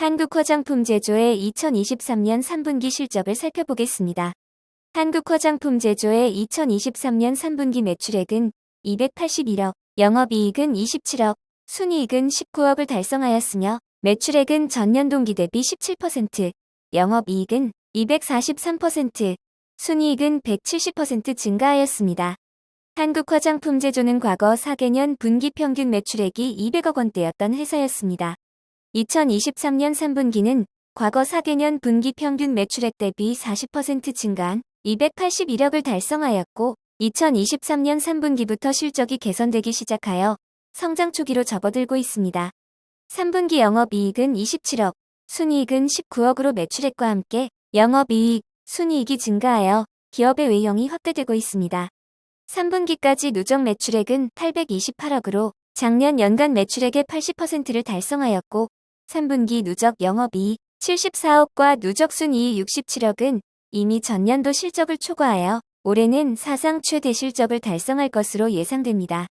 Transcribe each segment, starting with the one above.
한국 화장품 제조의 2023년 3분기 실적을 살펴보겠습니다. 한국 화장품 제조의 2023년 3분기 매출액은 281억, 영업이익은 27억, 순이익은 19억을 달성하였으며 매출액은 전년 동기 대비 17%, 영업이익은 243%, 순이익은 170% 증가하였습니다. 한국 화장품 제조는 과거 4개년 분기 평균 매출액이 200억 원대였던 회사였습니다. 2023년 3분기는 과거 4개년 분기 평균 매출액 대비 40% 증가한 281억을 달성하였고 2023년 3분기부터 실적이 개선되기 시작하여 성장 초기로 접어들고 있습니다. 3분기 영업이익은 27억, 순이익은 19억으로 매출액과 함께 영업이익, 순이익이 증가하여 기업의 외형이 확대되고 있습니다. 3분기까지 누적 매출액은 828억으로 작년 연간 매출액의 80%를 달성하였고 3분기 누적 영업이익 74억과 누적 순이익 67억은 이미 전년도 실적을 초과하여 올해는 사상 최대 실적을 달성할 것으로 예상됩니다.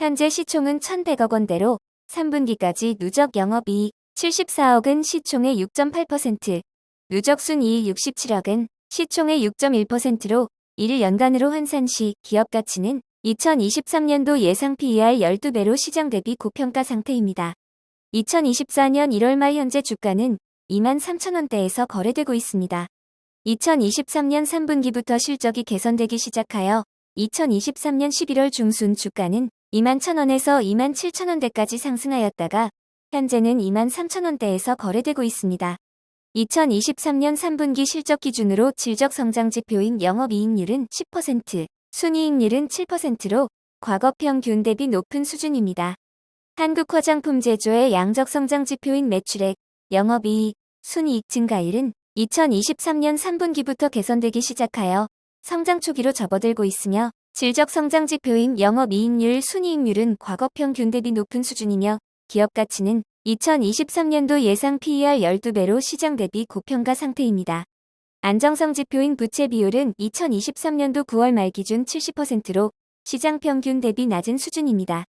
현재 시총은 1,100억 원대로 3분기까지 누적 영업이익 74억은 시총의 6.8%, 누적 순이익 67억은 시총의 6.1%로 이를 연간으로 환산 시 기업 가치는 2023년도 예상 PER 12배로 시장 대비 고평가 상태입니다. 2024년 1월 말 현재 주가는 2만 3천원대에서 거래되고 있습니다. 2023년 3분기부터 실적이 개선되기 시작하여 2023년 11월 중순 주가는 2만 1천원에서 2만 7천원대까지 상승하였다가 현재는 2만 3천원대에서 거래되고 있습니다. 2023년 3분기 실적 기준으로 질적 성장 지표인 영업이익률은 10%, 순이익률은 7%로 과거 평균 대비 높은 수준입니다. 한국 화장품 제조의 양적 성장 지표인 매출액, 영업이익, 순이익 증가율은 2023년 3분기부터 개선되기 시작하여 성장 초기로 접어들고 있으며 질적 성장 지표인 영업이익률, 순이익률은 과거 평균 대비 높은 수준이며 기업 가치는 2023년도 예상 PER 12배로 시장 대비 고평가 상태입니다. 안정성 지표인 부채 비율은 2023년도 9월 말 기준 70%로 시장 평균 대비 낮은 수준입니다.